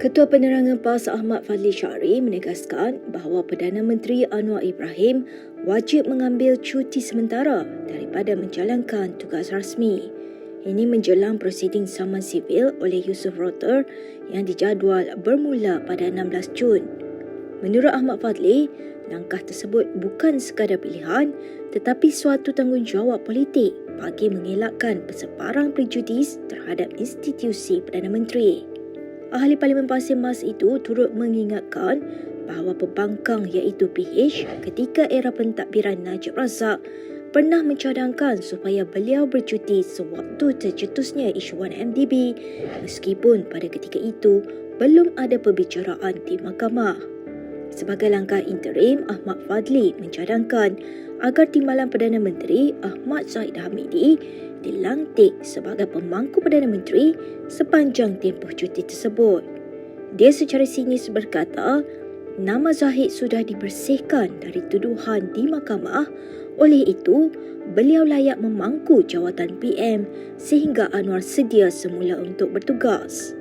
Ketua Penerangan PAS Ahmad Fadli Syari menegaskan bahawa Perdana Menteri Anwar Ibrahim wajib mengambil cuti sementara daripada menjalankan tugas rasmi. Ini menjelang prosiding saman sivil oleh Yusof Rotter yang dijadual bermula pada 16 Jun. Menurut Ahmad Fadli, langkah tersebut bukan sekadar pilihan tetapi suatu tanggungjawab politik bagi mengelakkan persebarang prejudis terhadap institusi Perdana Menteri. Ahli Parlimen Pasir Mas itu turut mengingatkan bahawa pembangkang iaitu PH ketika era pentadbiran Najib Razak pernah mencadangkan supaya beliau bercuti sewaktu tercetusnya isu 1MDB meskipun pada ketika itu belum ada perbicaraan di mahkamah. Sebagai langkah interim, Ahmad Fadli mencadangkan agar Timbalan Perdana Menteri Ahmad Zahid Hamidi dilantik sebagai pemangku Perdana Menteri sepanjang tempoh cuti tersebut. Dia secara sinis berkata, nama Zahid sudah dibersihkan dari tuduhan di mahkamah oleh itu, beliau layak memangku jawatan PM sehingga Anwar sedia semula untuk bertugas.